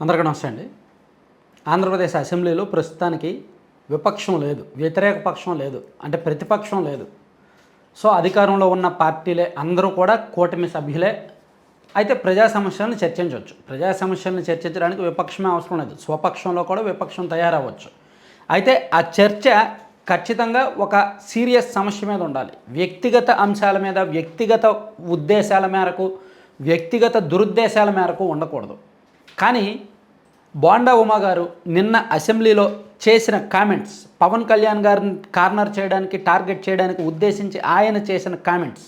అందరికీ నమస్తే అండి. ఆంధ్రప్రదేశ్ అసెంబ్లీలో ప్రస్తుతానికి విపక్షం లేదు వ్యతిరేక పక్షం లేదు అంటే ప్రతిపక్షం లేదు. సో అధికారంలో ఉన్న పార్టీలే అందరూ కూడా కూటమి సభ్యులే. అయితే ప్రజా సమస్యలను చర్చించవచ్చు. ప్రజా సమస్యలను చర్చించడానికి విపక్షమే అవసరం లేదు. స్వపక్షంలో కూడా విపక్షం తయారవ్వచ్చు. అయితే ఆ చర్చ ఖచ్చితంగా ఒక సీరియస్ సమస్య మీద ఉండాలి. వ్యక్తిగత అంశాల మీద వ్యక్తిగత ఉద్దేశాల మేరకు వ్యక్తిగత దురుద్దేశాల మేరకు ఉండకూడదు. కానీ బోండా ఉమా గారు నిన్న అసెంబ్లీలో చేసిన కామెంట్స్ పవన్ కళ్యాణ్ గారిని కార్నర్ చేయడానికి టార్గెట్ చేయడానికి ఉద్దేశించి ఆయన చేసిన కామెంట్స్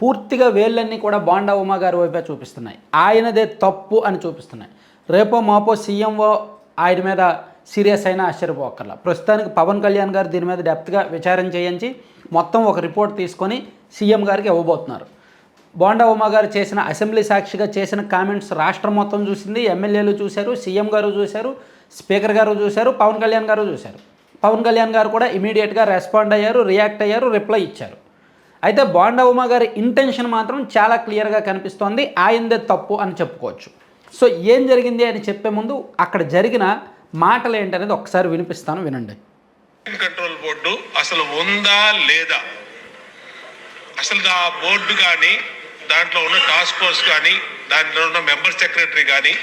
పూర్తిగా వేళ్ళన్నీ కూడా బోండా ఉమా గారి వైపే చూపిస్తున్నాయి. ఆయనదే తప్పు అని చూపిస్తున్నాయి. రేపో మాపో సీఎంఓ ఆయన మీద సీరియస్ అయినా ఆశ్చర్యపోకర్లా ప్రస్తుతానికి పవన్ కళ్యాణ్ గారు దీని మీద డెప్త్గా విచారం చేయించి మొత్తం ఒక రిపోర్ట్ తీసుకొని సీఎం గారికి ఇవ్వబోతున్నారు. బోండా ఉమా గారు చేసిన అసెంబ్లీ సాక్షిగా చేసిన కామెంట్స్ రాష్ట్రం మొత్తం చూసింది. ఎమ్మెల్యేలు చూశారు సీఎం గారు చూశారు స్పీకర్ గారు చూశారు పవన్ కళ్యాణ్ గారు చూశారు. పవన్ కళ్యాణ్ గారు కూడా ఇమీడియట్గా రెస్పాండ్ అయ్యారు రియాక్ట్ అయ్యారు రిప్లై ఇచ్చారు. అయితే బోండా ఉమా గారి ఇంటెన్షన్ మాత్రం చాలా క్లియర్గా కనిపిస్తోంది. ఆయందే తప్పు అని చెప్పుకోవచ్చు. సో ఏం జరిగింది అని చెప్పే ముందు అక్కడ జరిగిన మాటలు ఏంటనేది ఒకసారి వినిపిస్తాను వినండి. కంట్రోల్ బోర్డు అసలు ఉందా లేదా? అసలు ఆ బోర్డు కానీ దాంట్లో ఉన్న టాస్క్ ఫోర్స్ కానీ దాంట్లో ఉన్న మెంబర్ సెక్రటరీ కానీ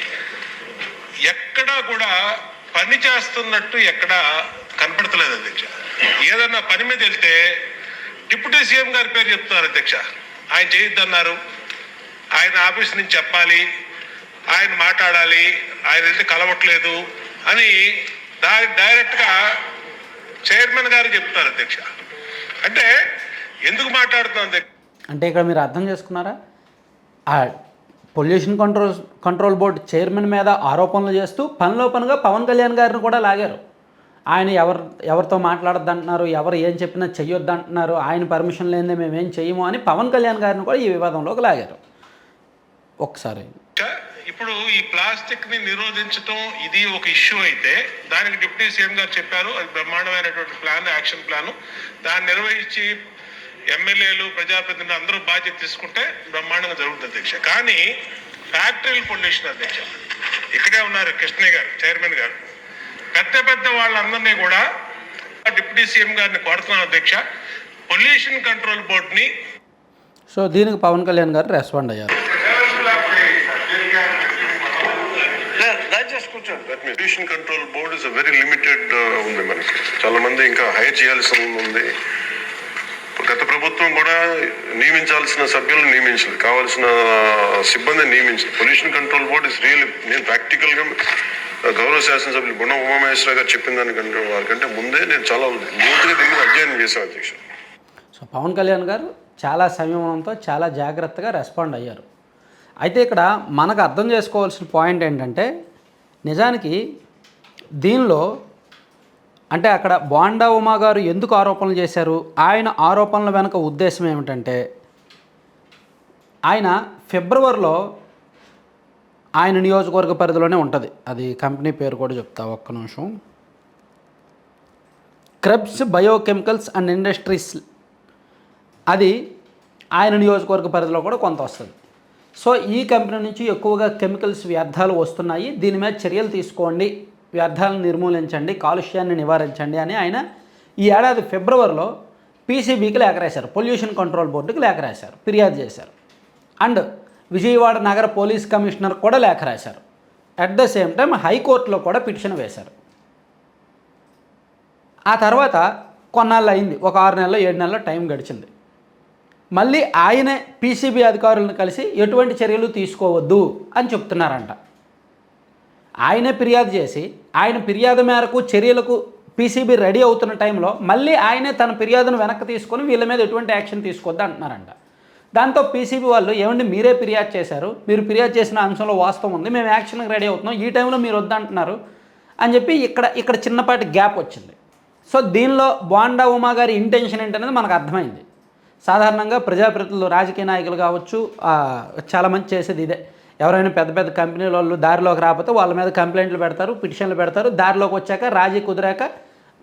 ఎక్కడా కూడా పని చేస్తున్నట్టు ఎక్కడా కనపడతలేదు అధ్యక్ష. ఏదన్నా పని మీద వెళ్తే డిప్యూటీ సీఎం గారి పేరు చెప్తున్నారు అధ్యక్ష. ఆయన చేయొద్దన్నారు. ఆయన ఆఫీస్ నుంచి చెప్పాలి. ఆయన మాట్లాడాలి. ఆయన వెళ్తే కలవట్లేదు అని దాని డైరెక్ట్గా చైర్మన్ గారు చెప్తున్నారు అధ్యక్ష. అంటే ఎందుకు మాట్లాడుతున్నాం అధ్యక్ష? అంటే ఇక్కడ మీరు అర్థం చేసుకున్నారా? ఆ pollution control control board chairman మీద ఆరోపణలు చేస్తూ పనిలో పనిగా పవన్ కళ్యాణ్ గారిని కూడా లాగారు. ఆయన ఎవరు ఎవరితో మాట్లాడద్దు అంటున్నారు ఎవరు ఏం చెప్పినా చెయ్యొద్దు అంటున్నారు ఆయన పర్మిషన్ లేనిదే మేము ఏం చెయ్యము అని పవన్ కళ్యాణ్ గారిని కూడా ఈ వివాదంలోకి లాగారు. ఒకసారి. ఇప్పుడు ఈ ప్లాస్టిక్ని నిరోధించడం ఇది ఒక ఇష్యూ అయితే దానికి డిప్యూటీ సీఎం గారు చెప్పారు అది బ్రహ్మాండమైనటువంటి ప్లాన్ యాక్షన్ ప్లాన్. దాన్ని నిర్వహించి ఎమ్మెల్యేలు ప్రజాప్రతినిధులు అందరూ బాధ్యత తీసుకుంటే బ్రహ్మాండంగా జరుగుతుంది అధ్యక్ష. కానీ ఫ్యాక్టరీ పొల్యూషన్ అధ్యక్ష ఇక్కడే ఉన్నారు కృష్ణయ్య గారు చైర్మన్ గారు. పెద్ద పెద్ద వాళ్ళందరినీ కూడా డిప్యూటీ సీఎం గారిని కోరుతున్నాం అధ్యక్ష. పొల్యూషన్ కంట్రోల్ బోర్డుని సో దీనికి పవన్ కళ్యాణ్ గారు రెస్పాండ్ అయ్యారు. Pollution control board is very limited ఉంది మనకి. చాలా మంది ఇంకా హైర్ చేయాల్సి ఉంది. గత ప్రభుత్వం కూడా నియమించాల్సిన సభ్యులను నియమించలేదు కావాల్సిన సిబ్బందిని నియమించలేదు pollution control board is real నేను ప్రాక్టికల్గా గౌరవ శాసనసభ్యులు గుణ ఉమామహేశ్వర గారు చెప్పిన దానికంటే వారికంటే ముందే నేను చాలా లోతుగా దిగి అధ్యయనం చేశాను అధ్యక్షుడు సో పవన్ కళ్యాణ్ గారు చాలా సంయమనంతో చాలా జాగ్రత్తగా రెస్పాండ్ అయ్యారు. అయితే ఇక్కడ మనకు అర్థం చేసుకోవాల్సిన పాయింట్ ఏంటంటే నిజానికి దీనిలో అంటే అక్కడ బాండా ఉమా గారు ఎందుకు ఆరోపణలు చేశారు? ఆయన ఆరోపణల వెనుక ఉద్దేశం ఏమిటంటే ఆయన ఫిబ్రవరిలో ఆయన నియోజకవర్గ పరిధిలోనే ఉంటుంది. అది కంపెనీ పేరు కూడా చెప్తా ఒక్క నిమిషం. క్రెబ్స్ బయోకెమికల్స్ అండ్ ఇండస్ట్రీస్ అది ఆయన నియోజకవర్గ పరిధిలో కూడా కొంత వస్తుంది. సో ఈ కంపెనీ నుంచి ఎక్కువగా కెమికల్స్ వ్యర్థాలు వస్తున్నాయి. దీని మీద చర్యలు తీసుకోండి. వ్యర్థాలను నిర్మూలించండి కాలుష్యాన్ని నివారించండి అని ఆయన ఈ ఏడాది ఫిబ్రవరిలో పీసీబీకి లేఖ రాశారు. పొల్యూషన్ కంట్రోల్ బోర్డుకి లేఖ రాశారు. ఫిర్యాదు చేశారు. అండ్ విజయవాడ నగర పోలీస్ కమిషనర్ కూడా లేఖ రాశారు. అట్ ద సేమ్ టైం హైకోర్టులో కూడా పిటిషన్ వేశారు. ఆ తర్వాత కొన్నాళ్ళు అయింది. ఒక ఆరు నెలలో ఏడు నెలలు టైం గడిచింది. మళ్ళీ ఆయనే పీసీబీ అధికారులను కలిసి ఎటువంటి చర్యలు తీసుకోవద్దు అని చెప్తున్నారంట. ఆయనే ఫిర్యాదు చేసి ఆయన ఫిర్యాదు మేరకు చర్యలకు పీసీబీ రెడీ అవుతున్న టైంలో మళ్ళీ ఆయనే తన ఫిర్యాదును వెనక్కి తీసుకొని వీళ్ళ మీద ఎటువంటి యాక్షన్ తీసుకోవద్దు అంటున్నారంట. దాంతో పీసీబీ వాళ్ళు ఏమండి మీరే ఫిర్యాదు చేశారు? మీరు ఫిర్యాదు చేసిన అంశంలో వాస్తవం ఉంది. మేము యాక్షన్కి రెడీ అవుతున్నాం. ఈ టైంలో మీరు వద్దంటున్నారు అని చెప్పి ఇక్కడ ఇక్కడ చిన్నపాటి గ్యాప్ వచ్చింది. సో దీనిలో బోండా ఉమా గారి ఇంటెన్షన్ ఏంటనేది మనకు అర్థమైంది. సాధారణంగా ప్రజాప్రతినిధులు రాజకీయ నాయకులు కావచ్చు చాలా చాలామంది చేసేది ఇదే. ఎవరైనా పెద్ద పెద్ద కంపెనీల వాళ్ళు దారిలోకి రాకపోతే వాళ్ళ మీద కంప్లైంట్లు పెడతారు పిటిషన్లు పెడతారు దారిలోకి వచ్చాక రాజీ కుదిరాక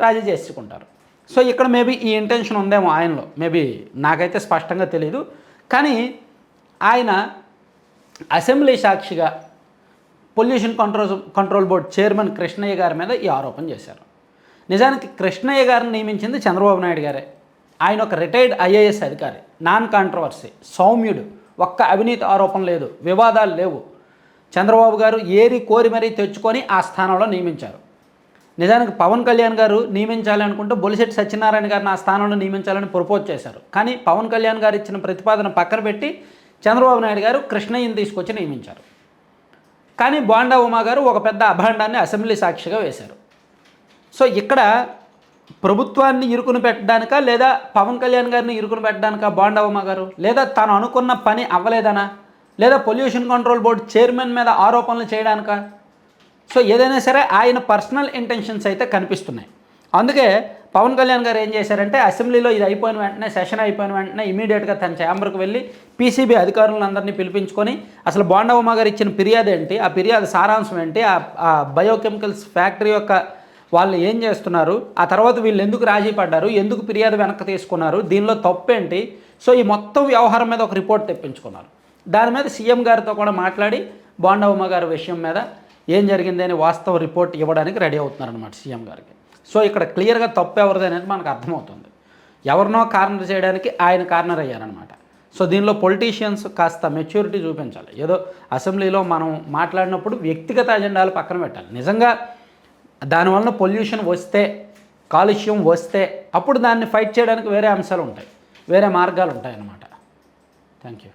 రాజీ చేసుకుంటారు సో ఇక్కడ మేబీ ఈ ఇంటెన్షన్ ఉందేమో ఆయనలో. మేబీ నాకైతే స్పష్టంగా తెలియదు కానీ ఆయన అసెంబ్లీ సాక్షిగా pollution control control board chairman Krishnaiah గారి మీద ఈ ఆరోపణ చేశారు. నిజానికి కృష్ణయ్య గారిని నియమించింది చంద్రబాబు నాయుడు గారే. ఆయన ఒక రిటైర్డ్ ఐఏఎస్ అధికారి నాన్ కాంట్రవర్సీ సౌమ్యుడు. ఒక్క అవినీతి ఆరోపణ లేదు వివాదాలు లేవు. చంద్రబాబు గారు ఏరి కోరి మరీ తెచ్చుకొని ఆ స్థానంలో నియమించారు. నిజానికి పవన్ కళ్యాణ్ గారు నియమించాలనుకుంటే బొలిశెట్టి సత్యనారాయణ గారిని ఆ స్థానంలో నియమించాలని ప్రపోజ్ చేశారు. కానీ పవన్ కళ్యాణ్ గారు ఇచ్చిన ప్రతిపాదన పక్కన పెట్టి చంద్రబాబు నాయుడు గారు కృష్ణయ్యని తీసుకొచ్చి నియమించారు. కానీ బోండా ఉమా గారు ఒక పెద్ద అభాండాన్ని అసెంబ్లీ సాక్షిగా వేశారు. సో ఇక్కడ ప్రభుత్వాన్ని ఇరుకును పెట్టడానికా లేదా పవన్ కళ్యాణ్ గారిని ఇరుకును పెట్టడానికా బాండవమ్మ గారు? లేదా తాను అనుకున్న పని అవ్వలేదనా? లేదా పొల్యూషన్ కంట్రోల్ బోర్డు చైర్మన్ మీద ఆరోపణలు చేయడానికా? సో ఏదైనా సరే ఆయన పర్సనల్ ఇంటెన్షన్స్ అయితే కనిపిస్తున్నాయి. అందుకే పవన్ కళ్యాణ్ గారు ఏం చేశారంటే అసెంబ్లీలో ఇది అయిపోయిన వెంటనే సెషన్ అయిపోయిన వెంటనే ఇమీడియట్గా తన ఛాంబర్కి వెళ్ళి పీసీబీ అధికారులందరినీ పిలిపించుకొని అసలు బాండవమ్మ గారు ఇచ్చిన ఫిర్యాదు ఏంటి? ఆ ఫిర్యాదు సారాంశం ఏంటి? ఆ బయోకెమికల్స్ ఫ్యాక్టరీ యొక్క వాళ్ళు ఏం చేస్తున్నారు? ఆ తర్వాత వీళ్ళు ఎందుకు రాజీ పడ్డారు? ఎందుకు ఫిర్యాదు వెనక్కి తీసుకున్నారు? దీనిలో తప్పేంటి? సో ఈ మొత్తం వ్యవహారం మీద ఒక రిపోర్ట్ తెప్పించుకున్నారు. దాని మీద సీఎం గారితో కూడా మాట్లాడి బాండవమ్మ గారి విషయం మీద ఏం జరిగింది అని వాస్తవ రిపోర్ట్ ఇవ్వడానికి రెడీ అవుతున్నారనమాట సీఎం గారికి. సో ఇక్కడ క్లియర్గా తప్పు ఎవరిది అనేది మనకు అర్థమవుతుంది. ఎవరినో కార్నర్ చేయడానికి ఆయన కార్నర్ అయ్యారనమాట సో దీనిలో పొలిటీషియన్స్ కాస్త మెచ్యూరిటీ చూపించాలి. ఏదో అసెంబ్లీలో మనం మాట్లాడినప్పుడు వ్యక్తిగత అజెండాలు పక్కన పెట్టాలి. నిజంగా దానివలన పొల్యూషన్ వస్తే కాలుష్యం వస్తే అప్పుడు దాన్ని ఫైట్ చేయడానికి వేరే అంశాలు ఉంటాయి. వేరే మార్గాలు ఉంటాయి అన్నమాట థ్యాంక్ యూ